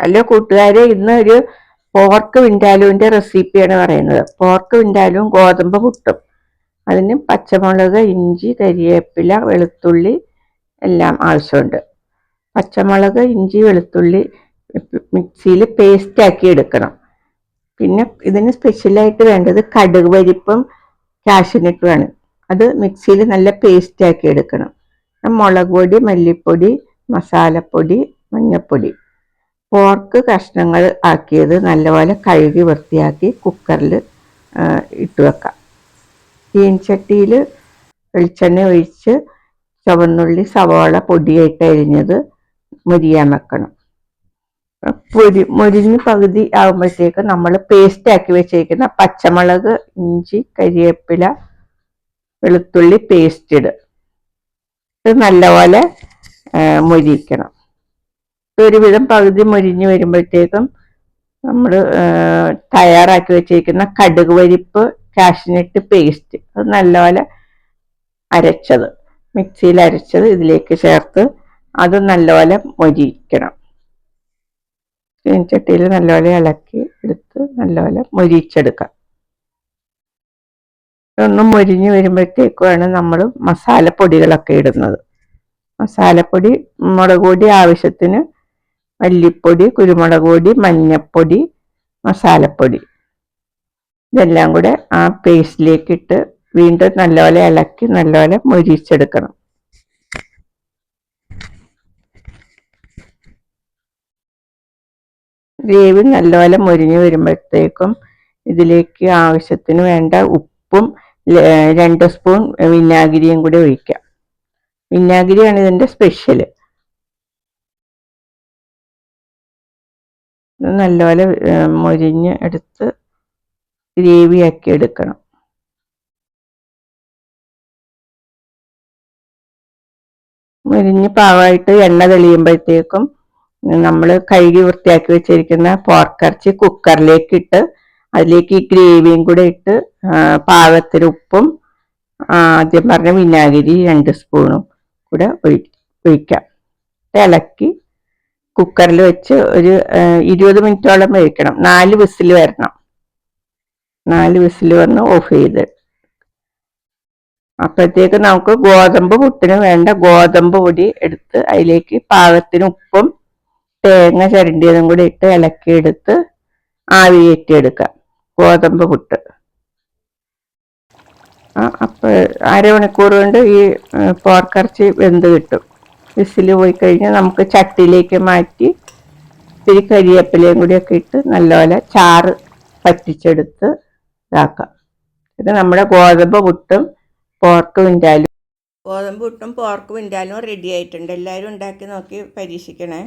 Hello കൂട്ടുകാരെ ഇന്ന് ഒരു പോർക്ക് വിൻഡാലുവിന്റെ റെസിപ്പിയാണ് പറയുന്നത്. പോർക്ക് വിൻഡാലും ഗോതമ്പ് പുട്ടും. അതിന് പച്ചമുളക് ഇഞ്ചി കരിവേപ്പില വെളുത്തുള്ളി എല്ലാം ആവശ്യമുണ്ട്. പച്ചമുളക് ഇഞ്ചി വെളുത്തുള്ളി മിക്സിയിൽ പേസ്റ്റാക്കി എടുക്കണം. പിന്നെ ഇതിന് സ്പെഷ്യലായിട്ട് വേണ്ടത് കടുക് പരിപ്പും കാഷ്യനട്ടുമാണ് അത് മിക്സിയിൽ നല്ല പേസ്റ്റാക്കി എടുക്കണം. മുളക് പൊടി മല്ലിപ്പൊടി മസാലപ്പൊടി മഞ്ഞൾപ്പൊടി. പോർക്ക് കഷ്ണങ്ങൾ ആക്കിയത് നല്ലപോലെ കഴുകി വൃത്തിയാക്കി കുക്കറിൽ ഇട്ട് വെക്കാം. ചീൻചട്ടിയിൽ വെളിച്ചെണ്ണ ഒഴിച്ച് ചുവന്നുള്ളി സവാള പൊടിയായിട്ട് അരിഞ്ഞത് മുരിയാൻ വെക്കണം. പൊരി മുരിഞ്ഞ് പകുതി ആകുമ്പോഴത്തേക്ക് നമ്മൾ പേസ്റ്റ് ആക്കി വെച്ചേക്കുന്ന പച്ചമുളക് ഇഞ്ചി കരിവേപ്പില വെളുത്തുള്ളി പേസ്റ്റ് ഇത് നല്ലപോലെ മുരിക്കണം. ഒരുവിധം പകുതി മുരിഞ്ഞ് വരുമ്പോഴത്തേക്കും നമ്മൾ തയ്യാറാക്കി വെച്ചിരിക്കുന്ന കടുക് പരിപ്പ് കാഷ്നട്ട് പേസ്റ്റ് അത് നല്ലപോലെ അരച്ചത്. മിക്സിയിൽ അരച്ചത് ഇതിലേക്ക് ചേർത്ത് അത് നല്ലപോലെ മൊരിക്കണം ചീനച്ചട്ടിയിൽ നല്ലപോലെ ഇളക്കി എടുത്ത് നല്ലപോലെ മൊരിച്ചെടുക്കാം ഇതൊന്നും മൊരിഞ്ഞ് വരുമ്പോഴത്തേക്കുമാണ് നമ്മൾ മസാലപ്പൊടികളൊക്കെ ഇടുന്നത്. മസാലപ്പൊടി മുളക് പൊടി ആവശ്യത്തിന് മല്ലിപ്പൊടി കുരുമുളക് പൊടി മഞ്ഞപ്പൊടി മസാലപ്പൊടി. ഇതെല്ലാം കൂടെ ആ പേസ്റ്റിലേക്ക് ഇട്ട് വീണ്ടും നല്ലപോലെ ഇളക്കി നല്ലപോലെ മൊരിച്ചെടുക്കണം. ഗ്രേവി നല്ലപോലെ മൊരിഞ്ഞു വരുമ്പോഴത്തേക്കും ഇതിലേക്ക് ആവശ്യത്തിന് വേണ്ട ഉപ്പും രണ്ട് സ്പൂൺ വിനാഗിരിയും കൂടി ഒഴിക്കാം. വിനാഗിരിയാണ് ഇതിന്റെ സ്പെഷ്യൽ നല്ലപോലെ മൊരിഞ്ഞ് എടുത്ത് ഗ്രേവിയാക്കി എടുക്കണം. മുരിഞ്ഞ് പാവായിട്ട് എണ്ണ തെളിയുമ്പോഴത്തേക്കും നമ്മൾ കഴുകി വൃത്തിയാക്കി വെച്ചിരിക്കുന്ന പോർക്കിറച്ചി കുക്കറിലേക്ക് ഇട്ട് അതിലേക്ക് ഈ ഗ്രേവിയും കൂടെ ഇട്ട് പാകത്തിന് ഉപ്പും ആദ്യം പറഞ്ഞ വിനാഗിരി രണ്ട് സ്പൂണും കൂടെ ഒഴി ഒഴിക്കാം. ഇളക്കി കുക്കറിൽ വെച്ച് ഒരു ഇരുപത് മിനിറ്റോളം വേവിക്കണം. നാല് വിസിൽ വരണം. നാല് വിസിൽ വന്ന് ഓഫ് ചെയ്ത്. അപ്പോഴത്തേക്ക് നമുക്ക് ഗോതമ്പ് പുട്ടിന് വേണ്ട ഗോതമ്പ് പൊടി എടുത്ത് അതിലേക്ക് പാകത്തിന് ഉപ്പും തേങ്ങ ചരണ്ടിയതും കൂടി ഇട്ട് ഇളക്കിയെടുത്ത് ആവി കയറ്റിയെടുക്കാം. ഗോതമ്പ് പുട്ട്. അപ്പോൾ അരമണിക്കൂർ കൊണ്ട് ഈ പോർക്കിറച്ചി വെന്ത് കിട്ടും. വിസിൽ പോയി കഴിഞ്ഞാൽ നമുക്ക് ചട്ടിയിലേക്ക് മാറ്റി ഇത്തിരി കരിയേപ്പിലയും ഒക്കെ ഇട്ട് നല്ലപോലെ ചാറ് പറ്റിച്ചെടുത്ത് ഇതാക്കാം. ഇത് നമ്മുടെ ഗോതമ്പ് പുട്ടും പോർക്ക് വിൻഡാലും. ഗോതമ്പ് പുട്ടും പോർക്ക് വിൻഡാലും റെഡി ആയിട്ടുണ്ട്. എല്ലാവരും ഉണ്ടാക്കി നോക്കി പരീക്ഷിക്കണേ.